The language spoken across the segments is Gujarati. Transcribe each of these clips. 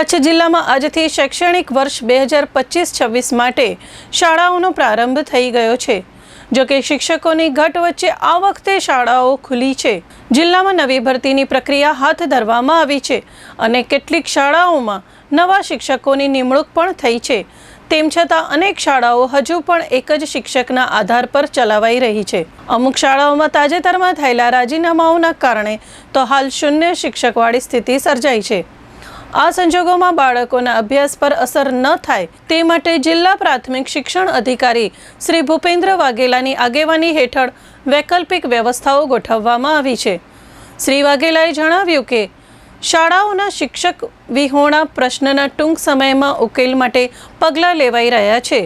કચ્છ જિલ્લામાં આજથી શૈક્ષણિક વર્ષ બે હજાર પચીસ છવ્વીસ માટે શાળાઓનો પ્રારંભ થઈ ગયો છે. જો કે શિક્ષકોની ઘટ વચ્ચે આ વખતે શાળાઓ ખુલી છે. જિલ્લામાં નવી ભરતીની પ્રક્રિયા હાથ ધરવામાં આવી છે અને કેટલીક શાળાઓમાં નવા શિક્ષકોની નિમણૂક પણ થઈ છે. તેમ છતાં અનેક શાળાઓ હજુ પણ એક જ શિક્ષકના આધાર પર ચલાવાઈ રહી છે. અમુક શાળાઓમાં તાજેતરમાં થયેલા રાજીનામાઓના કારણે તો હાલ શૂન્ય શિક્ષકવાળી સ્થિતિ સર્જાઈ છે. આ સંજોગોમાં બાળકોના અભ્યાસ પર અસર ન થાય તે માટે જિલ્લા પ્રાથમિક શિક્ષણ અધિકારી શ્રી ભૂપેન્દ્ર વાઘેલાની આગેવાની હેઠળ વૈકલ્પિક વ્યવસ્થાઓ ગોઠવવામાં આવી છે. શ્રી વાઘેલાએ જણાવ્યું કે, શાળાઓના શિક્ષક વિહોણા પ્રશ્નના ટૂંક સમયમાં ઉકેલ માટે પગલાં લેવાઈ રહ્યા છે.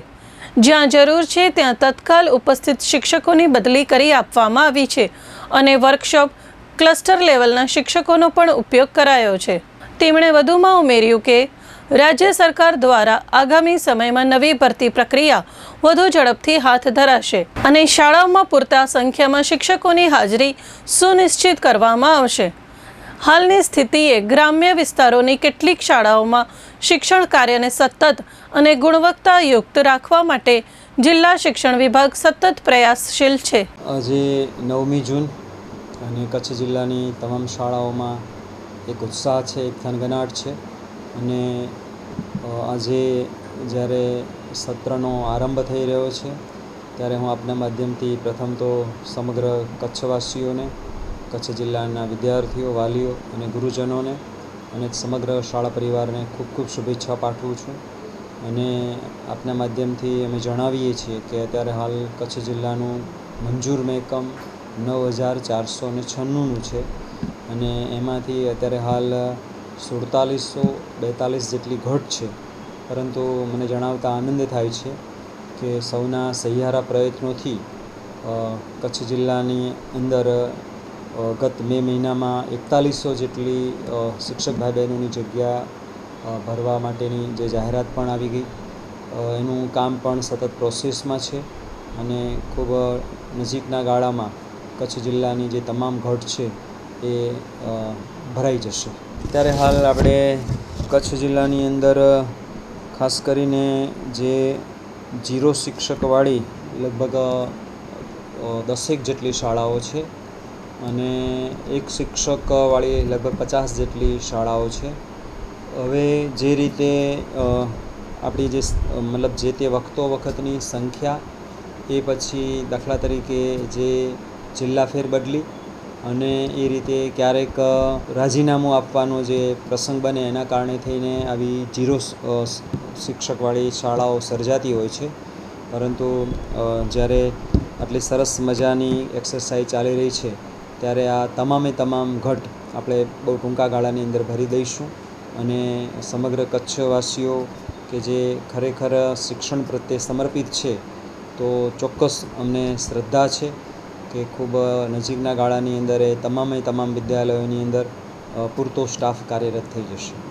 જ્યાં જરૂર છે ત્યાં તત્કાલ ઉપસ્થિત શિક્ષકોની બદલી કરી આપવામાં આવી છે અને વર્કશોપ ક્લસ્ટર લેવલના શિક્ષકોનો પણ ઉપયોગ કરાયો છે. તેમણે વધુમાં ઉમેર્યું કે રાજ્ય સરકાર દ્વારા આગામી સમયમાં નવી ભરતી પ્રક્રિયા વધુ ઝડપથી હાથ ધરાશે અને શાળાઓમાં પૂરતા સંખ્યામાં શિક્ષકોની હાજરી સુનિશ્ચિત કરવામાં આવશે. હાલની સ્થિતિએ ગ્રામ્ય વિસ્તારોની કેટલીક શાળાઓમાં શિક્ષણ કાર્યને સતત અને ગુણવત્તાયુક્ત રાખવા માટે જિલ્લા શિક્ષણ વિભાગ સતત પ્રયાસશીલ છે. આજે નવમી જૂન અને કચ્છ જિલ્લાની તમામ શાળાઓમાં એક ઉત્સાહ છે, એક થનગનાટ છે. અને આજે જ્યારે સત્રનો આરંભ થઈ રહ્યો છે, ત્યારે હું આપના માધ્યમથી પ્રથમ તો સમગ્ર કચ્છવાસીઓને, કચ્છ જિલ્લાના વિદ્યાર્થીઓ, વાલીઓ અને ગુરુજનોને અને સમગ્ર શાળા પરિવારને ખૂબ ખૂબ શુભેચ્છા પાઠવું છું. અને આપના માધ્યમથી અમે જણાવીએ છીએ કે અત્યારે હાલ કચ્છ જિલ્લાનું મંજૂર મહેકમ નવ હજાર ચારસો ને છન્નુંનું છે. અને એમાંથી અત્યારે હાલ સુડતાલીસો બેતાલીસ જેટલી ઘટ છે. પરંતુ મને જણાવતા આનંદ થાય છે કે સૌના સહિયારા પ્રયત્નોથી કચ્છ જિલ્લાની અંદર ગત મે મહિનામાં એકતાલીસો જેટલી શિક્ષક ભાઈ બહેનોની જગ્યા ભરવા માટેની જે જાહેરાત પણ આવી ગઈ. એનું કામ પણ સતત પ્રોસેસમાં છે અને ખૂબ નજીકના ગાળામાં કચ્છ જિલ્લાની જે તમામ ઘટ છે એ ભરાઈ જશે. ત્યારે હાલ આપણે કચ્છ જિલ્લાની અંદર ખાસ કરીને જે જીરો શિક્ષકવાળી લગભગ દસેક જેટલી શાળાઓ છે અને એક શિક્ષકવાળી લગભગ પચાસ જેટલી શાળાઓ છે. હવે જે રીતે આપણી જે મતલબ જે તે વખતો વખતની સંખ્યા એ પછી દાખલા તરીકે જે જિલ્લા ફેરબદલી અને એ રીતે ક્યારેક રાજીનામું આપવાનો જે પ્રસંગ બને એના કારણે થઈને આવી જીરો શિક્ષકવાળી શાળાઓ સર્જાતી હોય છે. પરંતુ જ્યારે આટલી સરસ મજાની એક્સરસાઇઝ ચાલી રહી છે, ત્યારે આ તમામે તમામ ઘટ આપણે બહુ ટૂંકા ગાળાની અંદર ભરી દઈશું. અને સમગ્ર કચ્છવાસીઓ કે જે ખરેખર શિક્ષણ પ્રત્યે સમર્પિત છે, તો ચોક્કસ અમને શ્રદ્ધા છે. કે ખૂબ નજીકના ગાળાની અંદર એ તમામે તમામ વિદ્યાલયોની અંદર પૂરતો સ્ટાફ કાર્યરત થઈ જશે.